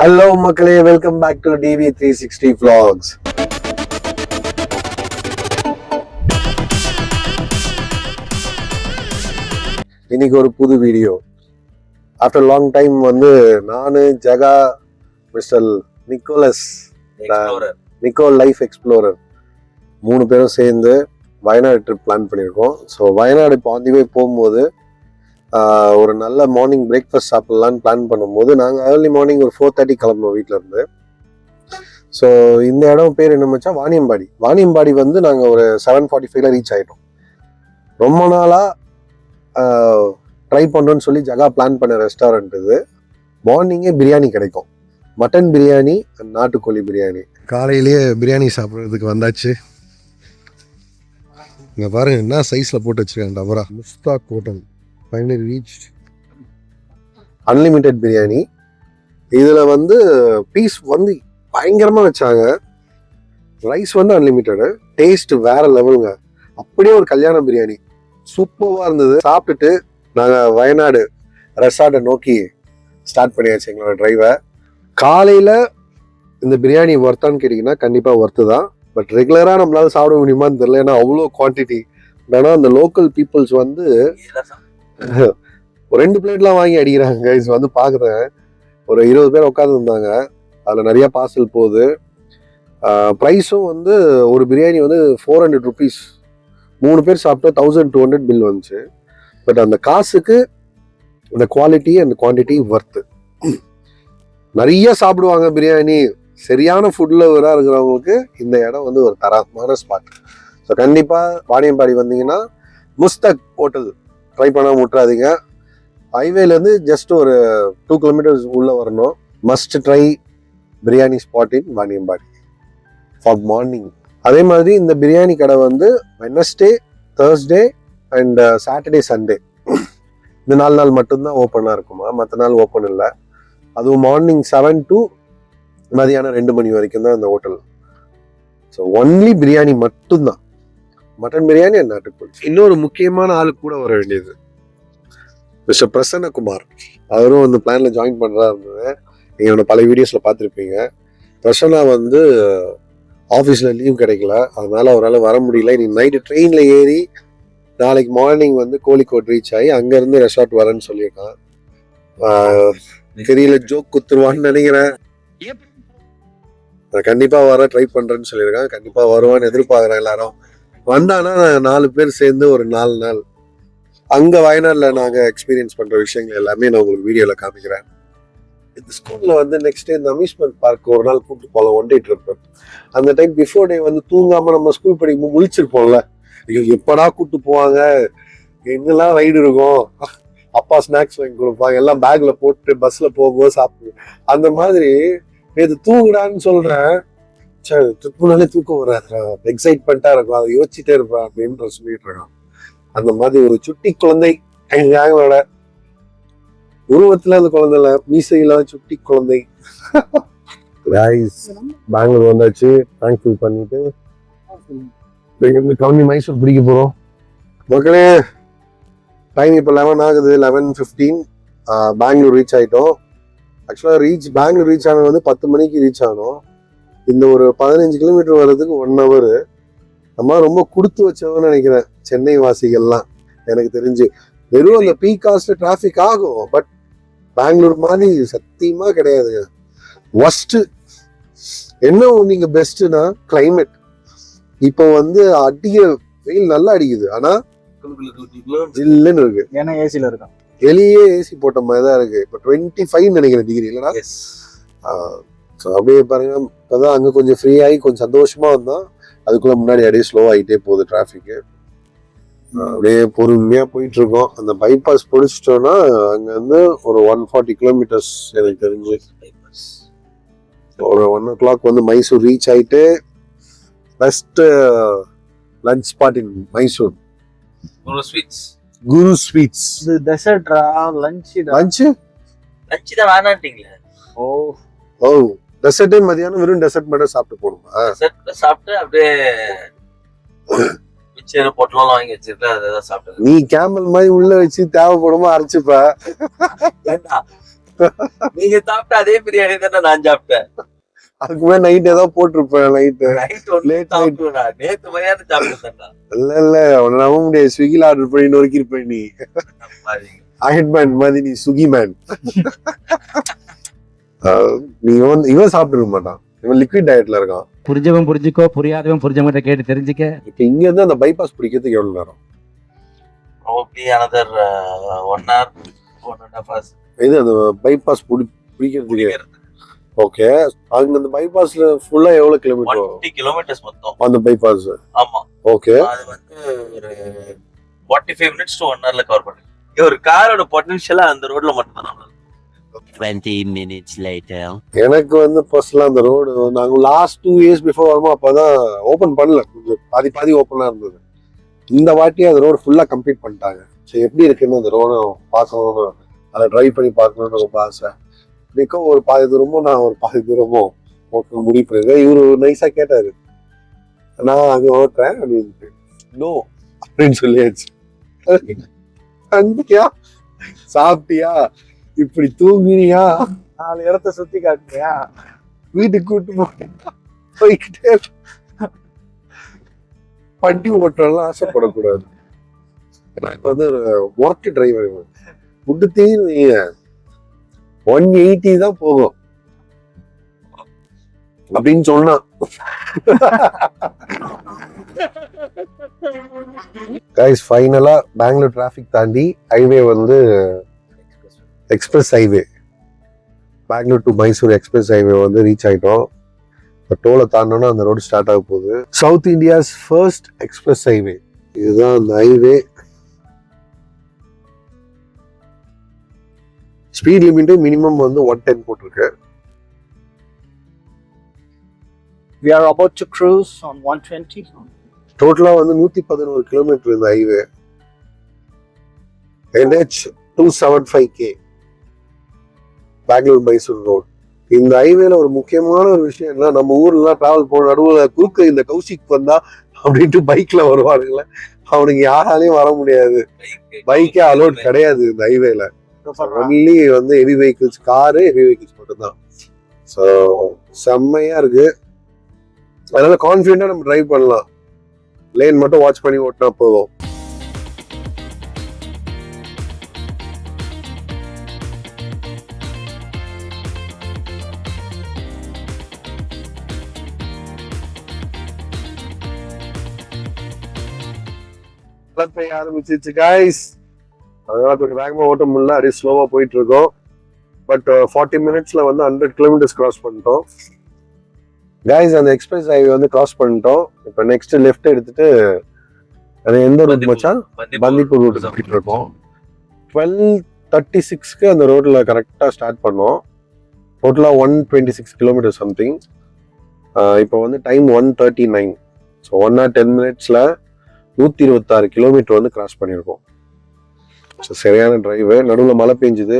Hello மக்களே. Welcome back to TV three sixty vlogs. இன்னைக்கு ஒரு புது வீடியோ ஆஃப்டர் லாங் டைம் வந்து நானு Jaga mister Nicholas. Nicole life explorer மூணு பேரும் சேர்ந்து வயநாடு ட்ரிப் பிளான் பண்ணியிருக்கோம். ஸோ வயநாடு இப்போ ஆன் தி வே போகும்போது ஒரு நல்ல மார்னிங் பிரேக்ஃபாஸ்ட் சாப்பிட்லான்னு பிளான் பண்ணும்போது நாங்கள் ஏர்லி மார்னிங் ஒரு ஃபோர் தேர்ட்டி கிளம்புனோம் வீட்டில் இருந்து ஸோ இந்த இடம் பேர் என்ன மச்சா வாணியம்பாடி. வாணியம்பாடி வந்து நாங்கள் ஒரு செவன் ஃபார்ட்டி ஃபைவ்ல ரீச் ஆகிட்டோம் ரொம்ப நாளாக ட்ரை பண்ணோன்னு சொல்லி ஜகா பிளான் பண்ண ரெஸ்டாரண்ட் இது. மார்னிங்கே பிரியாணி கிடைக்கும். மட்டன் பிரியாணி and நாட்டுக்கோழி பிரியாணி. காலையிலேயே பிரியாணி சாப்பிட்றதுக்கு வந்தாச்சு. இங்க பாருங்க என்ன சைஸ்ல போட்டு வச்சிருக்காங்க டபரா. Mustaq hotel. Finally reach unlimited biryani இதில் வந்து பீஸ் வந்து பயங்கரமாக வச்சாங்க. ரைஸ் வந்து அன்லிமிட்டெடு டேஸ்ட் வேற லெவலுங்க அப்படியே ஒரு கல்யாண பிரியாணி சூப்பராக இருந்தது. சாப்பிட்டுட்டு நாங்கள் வயநாடு ரெசார்ட்டை நோக்கி ஸ்டார்ட் பண்ணியாச்சு எங்களோட டிரைவை காலையில் இந்த பிரியாணி ஒர்த்தான்னு கேட்டிங்கன்னா கண்டிப்பாக ஒர்த்து தான். பட் ரெகுலராக நம்மளால சாப்பிட முடியுமான்னு தெரியல. ஏன்னா அவ்வளோ குவான்டிட்டி ஆனால் அந்த லோக்கல் பீப்புள்ஸ் வந்து ரெண்டு பிளேட்லாம் வாங்கி அடிக்கிறாங்க. இது வந்து பார்க்குறேன் ஒரு இருபது பேர் உட்காந்துருந்தாங்க அதில் நிறையா பார்சல் போகுது. ப்ரைஸும் வந்து ஒரு பிரியாணி வந்து ஃபோர் ஹண்ட்ரட் ருபீஸ் மூணு பேர் சாப்பிட்டா தௌசண்ட் டூ ஹண்ட்ரட் பில் வந்துச்சு. பட் அந்த காசுக்கு அந்த குவாலிட்டி அந்த குவான்டிட்டி ஒர்த்து நிறைய சாப்பிடுவாங்க பிரியாணி. சரியான ஃபுட் லவராக இருக்கிறவங்களுக்கு இந்த இடம் வந்து ஒரு தரமான ஸ்பாட் ஸோ கண்டிப்பாக வாணியம்பாடி வந்தீங்கன்னா முஸ்தக் ஹோட்டல் ட்ரை பண்ண விட்றாதீங்க ஹைவேலேருந்து ஜஸ்ட் ஒரு டூ கிலோமீட்டர்ஸ் உள்ளே வரணும். Must try biryani spot in Vaniyambadi for morning அதே மாதிரி இந்த பிரியாணி கடை வந்து Wednesday Thursday and Saturday Sunday இந்த நாலு நாள் மட்டும்தான் ஓப்பனாக இருக்குமா? மற்ற நாள் ஓப்பன் இல்லை. அதுவும் மார்னிங் செவன் டு மதியானம் ரெண்டு மணி வரைக்கும் தான் இந்த ஹோட்டல் ஸோ ஒன்லி பிரியாணி மட்டும்தான். மட்டன் பிரியாணி அண்ட் நாட்டுக்கோழி இன்னொரு முக்கியமான ஆளு கூட வர வேண்டியது. மிஸ்டர் பிரசன்னகுமார். அவரும் வந்து பிளானில் ஜாயின் பண்றதா இருந்தது நீங்கள் என்னோட பல வீடியோஸில் பார்த்துருப்பீங்க. பிரசன்னா வந்து ஆஃபீஸில் லீவ் கிடைக்கல. அதனால் அவரால் வர முடியல. இன்னைக்கு நைட்டு ட்ரெயினில் ஏறி நாளைக்கு மார்னிங் வந்து கோழிக்கோட் ரீச் ஆகி அங்கேருந்து ரெசார்ட் வரேன்னு சொல்லியிருக்கான். தெரியல ஜோக் குத்துருவான்னு நினைக்கிறேன். நான் கண்டிப்பாக வர ட்ரை பண்ணுறேன்னு சொல்லியிருக்கான். கண்டிப்பாக வருவான்னு எதிர்பார்க்குறேன் எல்லாரும். வந்தானா நான் நாலு பேர் சேர்ந்து ஒரு நாலு நாள். அங்க வயநாடுல நாங்க எக்ஸ்பீரியன்ஸ் பண்ற விஷயங்கள் எல்லாமே நான் உங்களுக்கு வீடியோல காமிக்கிறேன். இந்த ஸ்கூல்ல வந்து நெக்ஸ்ட் டே இந்த அம்யூஸ்மெண்ட் பார்க் ஒரு நாள் கூப்பிட்டு போகலாம் ஒன் டே ட்ரிப் அந்த டைம் பிஃபோர் டே வந்து தூங்காம நம்ம ஸ்கூல் படிக்கும் முழிச்சிருப்போம்ல. ஐயோ எப்படா கூப்பிட்டு போவாங்க? எங்கெல்லாம் ரைடு இருக்கும்? அப்பா ஸ்நாக்ஸ் வாங்கி கொடுப்பாங்க எல்லாம் பேக்ல போட்டு பஸ்ல போகும்போது சாப்பிடுவோம். அந்த மாதிரி இது தூங்குடான்னு சொல்றேன். சரி ட்ரிப்புனாலே தூக்கம் வராது எக்ஸைட்மெண்ட்டா இருக்கும். அதை யோசிச்சுட்டே இருப்பேன் அப்படின்ற சொல்லிட்டு இருக்கான். அந்த மாதிரி ஒரு சுட்டி குழந்தை எங்களோட உருவத்துல அந்த குழந்தை இல்ல மீசையில சுட்டி குழந்தை. Guys, பெங்களூர் வந்தாச்சு. தேங்க்ஃபுல் பண்ணிட்டு. இங்கிருந்து கவுனி மைசூர் பிடிக்க போகிறோம் மக்களே டைம் இப்போ லெவன் ஆகுது லெவன் ஃபிஃப்டீன் பெங்களூர் ரீச் ஆகிட்டோம் ஆக்சுவலாக ரீச் பெங்களூர் ரீச் ஆனது வந்து பத்து மணிக்கு ரீச் ஆனோம். இந்த ஒரு பதினஞ்சு கிலோமீட்டர் வர்றதுக்கு ஒன் ஹவர் நம்ம ரொம்ப கொடுத்து வச்சவன்னு நினைக்கிறேன் சென்னை வாசிகள்லாம். எனக்கு தெரிஞ்சு வெறும் அந்த பீ காஸ்ட் டிராஃபிக் ஆகும் பட் பெங்களூர் மாதிரி சத்தியமா கிடையாதுங்க. ஒஸ்ட் என்ன நீங்க பெஸ்ட்னா climate. இப்போ வந்து அடிக்க வெயில் நல்லா அடிக்குது ஆனா ஜில்லுன்னு இருக்கு. ஏன்னா ஏசில இருக்கான் வெளியே ஏசி போட்ட மாதிரி தான் இருக்கு. இப்போ டுவெண்ட்டி ஃபைவ் நினைக்கிறேன் டிகிரி இல்லைனா ஸோ அப்படியே பாருங்க இப்போதான் அங்கே கொஞ்சம் ஃப்ரீ ஆகி கொஞ்சம் சந்தோஷமா வந்தோம் அதுக்குள்ள முன்னாடி அப்படியே ஸ்லோ ஆகிட்டே போகுது டிராஃபிக்கு அப்படியே பொறுமையா போயிட்டு இருக்கோம் அந்த பைபாஸ் பிடிச்சிட்டோம்னா அங்க இருந்து ஒரு ஒன் ஃபார்ட்டி கிலோமீட்டர்ஸ் எனக்கு தெரிஞ்சு. ஒரு ஒன் ஓ கிளாக் வந்து மைசூர் ரீச் ஆயிட்டு best lunch spot in Mysore. ஒரு ஸ்வீட்ஸ் குரு ஸ்வீட்ஸ் இது டெசர்ட்ரா லஞ்ச் லஞ்ச் லஞ்ச் தான் வேணான்ட்டீங்களே. ஓ ஓ டெசர்ட்டே மதியானம் வெறும் டெசர்ட் மட்டும் சாப்பிட்டு போகணுமா? செட் சாப்பிட்டு அப்படியே மிச்சர் பொட்டலாம் வாங்கி வச்சிருக்க அதை தான் சாப்பிட்டது நீ கேமல் மாதிரி உள்ள வச்சு தேவைப்படுமோ அரைச்சுப்ப. ஏண்டா? நீங்க சாப்பிட்ட அதே பிரியாணி தானே நான் சாப்பிட்டேன். அதுக்கு மேல நைட் ஏதோ போட்டிருப்பேன் நைட்டு நைட் night. சாப்பிட்டுடா நேத்து மதியானம் சாப்பிட்டேன்டா. இல்ல இல்ல உன்னை நம்ப முடியாது. ஸ்விக்கில ஆர்டர் பண்ணி நொறுக்கிருப்பேன் நீ. அயன் மேன் மாதிரி நீ சுகி மேன் நீ இவன் இவன் சாப்பிட்டு மாட்டான். இவன் லிக்விட் டயட்ல இருக்கான். புரிஞ்சவன் புரிஞ்சுக்கோ புரியாதவன் புரிஞ்சவங்கிட்ட கேட்டு தெரிஞ்சுக்க. இப்ப இங்க இருந்து அந்த பைபாஸ் பிடிக்கிறதுக்கு எவ்வளவு நேரம்? Probably another one hour one and half hours இது அந்த பைபாஸ் பிடி பிடிக்கிறதுக்கு. ஓகே அங்க அந்த பைபாஸ்ல ஃபுல்லா எவ்வளவு கிலோமீட்டர் வரும்? டுவெண்ட்டி கிலோமீட்டர்ஸ் மொத்தம். அந்த பைபாஸ் ஆமா. ஓகே அது வந்து ஒரு forty five minutes to one ஹவர்ல கவர் பண்ணுங்க இது ஒரு காரோட பொட்டன்ஷியலா அந்த ரோட்ல மட்டும் தான் டுவெண்ட்டி மினிட்ஸ் லேட்டர் எனக்கு வந்து ஃபர்ஸ்ட்லாம் அந்த ரோடு நாங்கள் லாஸ்ட் டூ இயர்ஸ் பிஃபோர் வருமோ அப்பதான் ஓப்பன் பண்ணல. கொஞ்சம் பாதி பாதி ஓப்பனாக இருந்தது. இந்த வாட்டி அந்த ரோடு ஃபுல்லாக கம்ப்ளீட் பண்ணிட்டாங்க. ஸோ எப்படி இருக்குன்னு அந்த ரோடு பார்க்கணும்னு அதை ட்ரைவ் பண்ணி பார்க்கணும்னு ரொம்ப ஆசை. நிற்கும் ஒரு பாதி தூரமும் நான் ஒரு பாதி தூரமும் ஓட்ட முடிவு பண்ணிருக்கேன் இவர் நைஸா கேட்டார். நான் அங்கே ஓட்டுறேன் அப்படின்ட்டு. நோ அப்படின்னு சொல்லியாச்சு. சாப்பிட்டியா? இப்படி தூங்குனியா? நாலு இடத்த சுத்தி காட்டுறியா? வீட்டுக்கு கூட்டு போய் போய்கிட்டே. வண்டி ஓட்டுறதுலாம் ஆசைப்படக்கூடாது. நான் இப்ப வந்து ஒர்க் டிரைவர் விட்டுத்தீங்க ஒன் எயிட்டி தான் போகும். அப்படின்னு சொன்னான் கைஸ் ஃபைனலா பெங்களூர் டிராஃபிக் தாண்டி ஹைவே வந்து express highway Bangalore to Mysore express highway வந்து ரீச் ஆயிட்டோம். இப்போ டோலை தாண்டோன்னா அந்த ரோடு ஸ்டார்ட் ஆக போகுது. South India's first express highway இதுதான் அந்த ஹைவே ஸ்பீட் லிமிட்டு மினிமம் வந்து ஒன் டென் போட்டிருக்கு. We are about to cruise on 120 டோட்டலாக வந்து நூற்றி பதினோரு கிலோமீட்டர் இந்த highway NH two seven five K Bangalore Mysore road. இந்த ஹைவேல ஒரு முக்கியமான ஒரு விஷயம் என்ன நம்ம ஊர்லாம் டிராவல் போன நடுவில் குறுக்க இந்த கௌசிக் வந்தா அப்படின்ட்டு பைக்ல வருவானுங்களே. அவனுக்கு யாராலையும் வர முடியாது. பைக்கே அலோட் கிடையாது இந்த ஹைவேல ஒன்லி வந்து heavy vehicles car heavy vehicles மட்டும்தான். ஸோ செம்மையா இருக்கு. அதனால கான்ஃபிடென்ட்டா நம்ம டிரைவ் பண்ணலாம். லேன் மட்டும் வாட்ச் பண்ணி ஓட்டினா போதும். மழை பெய்ய ஆரம்பிச்சிருச்சு காய்ஸ் அதனால கொஞ்சம் வேகமா ஓட்ட முடியல. அப்படியே ஸ்லோவா போயிட்டு இருக்கோம் பட் ஃபார்ட்டி மினிட்ஸ்ல வந்து ஹண்ட்ரட் கிலோமீட்டர்ஸ் கிராஸ் பண்ணிட்டோம். காய்ஸ் அந்த எக்ஸ்பிரஸ் ஹைவே வந்து கிராஸ் பண்ணிட்டோம். இப்போ நெக்ஸ்ட் லெஃப்ட் எடுத்துட்டு அது எந்த ரூட் மச்சான்? பந்திப்பூர். ரூட் போயிட்டு இருக்கோம் டுவெல் தேர்ட்டி சிக்ஸ்க்கு அந்த ரோட்ல கரெக்டாக ஸ்டார்ட் பண்ணோம். டோட்டலாக one twenty six kilometre something இப்போ வந்து time one thirty nine so one or ten மினிட்ஸில் நூற்றி இருபத்தாறு கிலோமீட்டர் வந்து கிராஸ் பண்ணியிருக்கோம். ஸோ சரியான டிரைவு நடுவில் மழை பெஞ்சுது.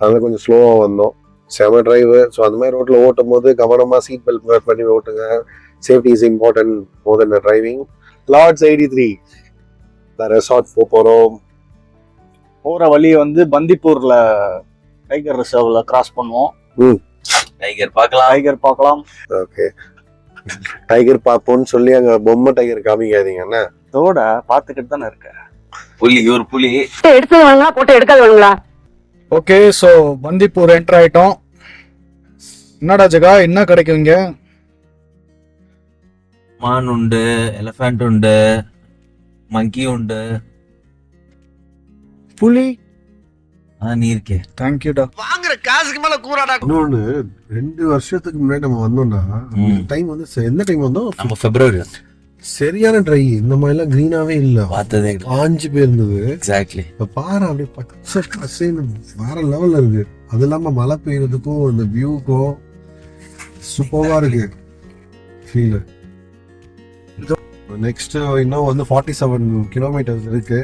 அதனால கொஞ்சம் ஸ்லோவாக வந்தோம். செம டிரைவு ஸோ அந்த மாதிரி ரோட்டில் ஓட்டும் போது கவனமாக சீட் பெல்ட் வேர் பண்ணி ஓட்டுங்க. Safety is important more then driving Lords eighty three resort போக போகிறோம் போற வழி வந்து பந்திப்பூர்ல டைகர் ரிசர்வ்ல கிராஸ் பண்ணுவோம். டைகர் பார்க்கலாம். டைகர் பார்க்கலாம். ஓகே டைகர் பார்ப்போம்னு சொல்லி அங்கே பொம்மை டைகர் காமிக்காதீங்க என்ன இதோட பார்த்துக்கிட்டு தானே இருக்க. புலி ஒரு புலி. எடுத்தவங்களா போட்டோ எடுக்காதவங்களா ஓகே ஸோ பந்திப்பூர் என்டர் ஆயிட்டோம். என்னடா ஜெகா என்ன கிடைக்கும் இங்க? மான் உண்டு எலிஃபண்ட் உண்டு மங்கி உண்டு. புலி? ஆ நீ இருக்கே. தேங்க்யூடா இன்னொன்று ரெண்டு வருஷத்துக்கு முன்னாடி நம்ம வந்தோம்னா. டைம் வந்து எந்த டைம் வந்தோம்? நம்ம பிப்ரவரி சரியான ட்ரை இந்த மாதிரிலாம் க்ரீனாவே இல்லை. பார்த்ததே ஆஞ்சு போயிருந்தது எக்ஸாக்ட்லி இப்போ பாரு அப்படியே பச்சை பசேன்னு வேற லெவல்ல இருக்கு. அது இல்லாம மழை பெய்யறதுக்கும் இந்த வியூக்கும் சூப்பரா இருக்கு. ஃபீல் நெக்ஸ்ட் இன்னும் வந்து ஃபார்ட்டி செவன் கிலோமீட்டர்ஸ் இருக்கு.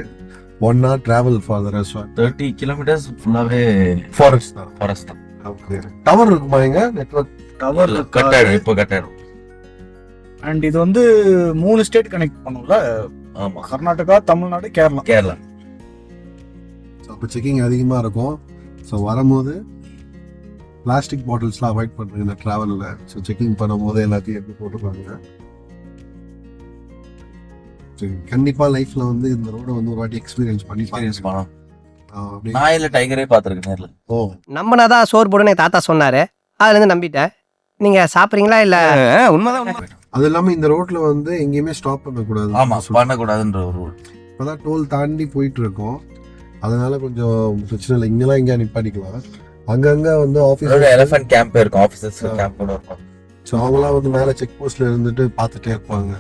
One hour travel for the restaurant thirty kilometres ஃபுல்லாவே ஃபாரஸ்ட் தான். ஃபாரஸ்ட் தான். டவர் இருக்குமா எங்க நெட்வொர்க் டவர் கட் ஆயிடும் இப்போ கட் ஆயிடும் அண்ட் இது வந்து மூணு ஸ்டேட் கனெக்ட் பண்ணும்ல? ஆமா. கர்நாடகா தமிழ்நாடு கேரளா. கேரளா. அப்போ செக்கிங் அதிகமா இருக்கும். ஸோ வரும்போது பிளாஸ்டிக் பாட்டில்ஸ்லாம் அவாய்ட் பண்ணுறேன் இந்த ட்ராவலில் ஸோ செக்கிங் பண்ணும்போது எல்லாத்தையும் எப்படி போட்டுருக்காங்க சரி, கண்டிப்பா லைஃப்ல வந்து இந்த ரோட வந்து ஒரு வாட்டி எக்ஸ்பீரியன்ஸ் பண்ணி எக்ஸ்பீரியன்ஸ் அப்படியே. நான் இல்ல டைகரே பாத்துருக்கேன் நேர்ல. ஓ. நம்பினாதான் சோறு போடுன்னு என் தாத்தா சொன்னாரு. அதுல இருந்து நம்பிட்டேன். நீங்க சாப்பிடுறீங்களா இல்ல? உண்மைதான் அது இல்லாம இந்த ரோட்ல வந்து எங்கேயுமே ஸ்டாப் பண்ணக்கூடாது ஆமா பண்ணக்கூடாதுன்ற ஒரு ரூல் இப்பதான் டோல் தாண்டி போயிட்டு இருக்கோம் அதனால கொஞ்சம் பிரச்சனை இல்லை. இங்கெல்லாம் எங்கேயா நிப்பாட்டிக்கலாம். அங்கங்க வந்து ஆஃபீஸ் எலிஃபென்ட் கேம்ப் இருக்கும். ஆபீசர்ஸ் கேம்ப் கூட இருக்கும். ஸோ அவங்களாம் வந்து மேலே செக் போஸ்ட்ல இருந்துட்டு பார்த்துட்டே இருப்பாங்க.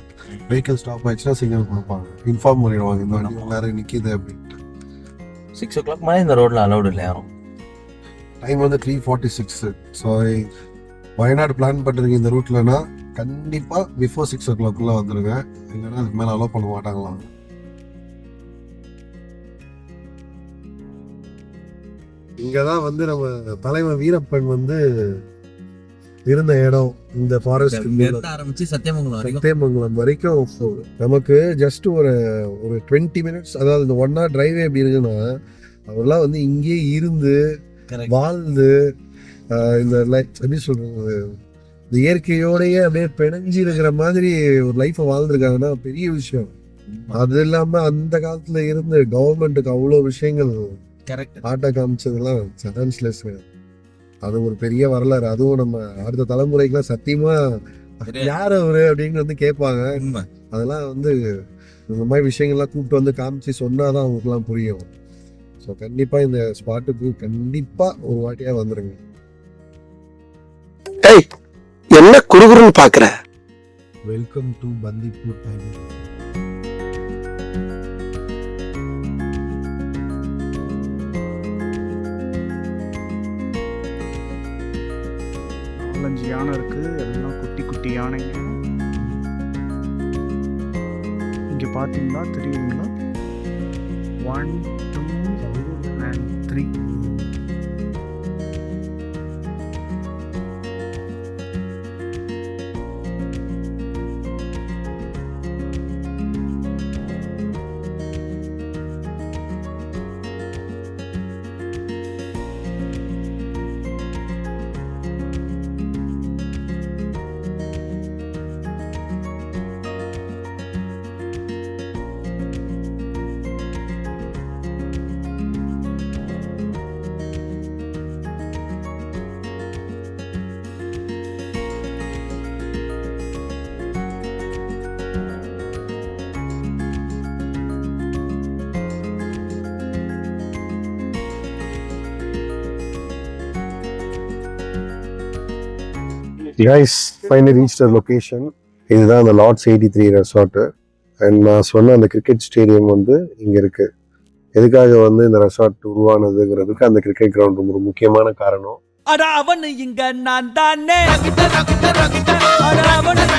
வெஹிக்கிள் ஸ்டாப் ஆயிடுச்சுன்னா சிக்னல் கொடுப்பாங்க. இன்ஃபார்ம் பண்ணிடுவாங்க இந்த வண்டி எல்லாரும் நிற்கிது அப்படின்ட்டு. சிக்ஸ் ஓ கிளாக் மேலே இந்த ரோட்ல அலௌடு இல்லை யாரும் டைம் வந்து three forty six so Wayanad plan பண்ணுறீங்க இந்த ரூட்லனா கண்டிப்பாக பிஃபோர் சிக்ஸ் ஓ கிளாக்குள்ளே வந்துடுங்க இல்லைன்னா அதுக்கு மேலே அலோவ் பண்ண மாட்டாங்களாம். இங்கே தான் வந்து நம்ம தலைவர் வீரப்பன் வந்து இருந்த இடம் இந்த ஃபாரஸ்ட் ஆரம்பிச்சு சத்தியமங்கலம் சத்தியமங்கலம் வரைக்கும் நமக்கு ஜஸ்ட் ஒரு ஒரு டுவெண்ட்டி மினிட்ஸ் அதாவது இந்த ஒன் ஹவர் டிரைவே எப்படி இருக்குன்னா அவர்லாம் வந்து இங்கேயே இருந்து வாழ்ந்து இந்த லைஃப் எப்படி சொல்றது இந்த இயற்கையோடயே அப்படியே பிணைஞ்சு இருக்கிற மாதிரி ஒரு லைஃப்பை வாழ்ந்துருக்காங்கன்னா பெரிய விஷயம். அது இல்லாம அந்த காலத்துல இருந்து கவர்மெண்ட்டுக்கு அவ்வளோ விஷயங்கள் கரெக்ட் ஆட்டோ காமிச்சதெல்லாம் சான்ஸ்லெஸ் அது ஒரு பெரிய வரலாறு. அதுவும் நம்ம அடுத்த தலைமுறைக்குலாம் சத்தியமா யார் அவரு அப்படின்னு வந்து கேட்பாங்க. அதெல்லாம் வந்து இந்த மாதிரி விஷயங்கள்லாம் கூப்பிட்டு வந்து காமிச்சு சொன்னாதான் அவங்களுக்குலாம் புரியும். ஸோ கண்டிப்பா இந்த ஸ்பாட்டுக்கு கண்டிப்பா ஒரு வாட்டியா வந்துருங்க. என்ன குறுகுறுன்னு பாக்குற வெல்கம் டு பந்திப்பூர் டைகர் அஞ்சு யானை இருக்கு எல்லாம் குட்டி குட்டி யானைங்க இங்க பாத்தீங்களா தெரியுங்களா? One two and three guys finally reach the location இதுதான் அந்த Lords eighty three resort and நான் சொன்ன அந்த கிரிக்கெட் ஸ்டேடியம் வந்து இங்கே இருக்குது எதுக்காக வந்து இந்த ரெசார்ட் உருவானதுங்கிறதுக்கு அந்த கிரிக்கெட் கிரவுண்ட் ரொம்ப ஒரு முக்கியமான காரணம். அவன் இங்க நான் தானே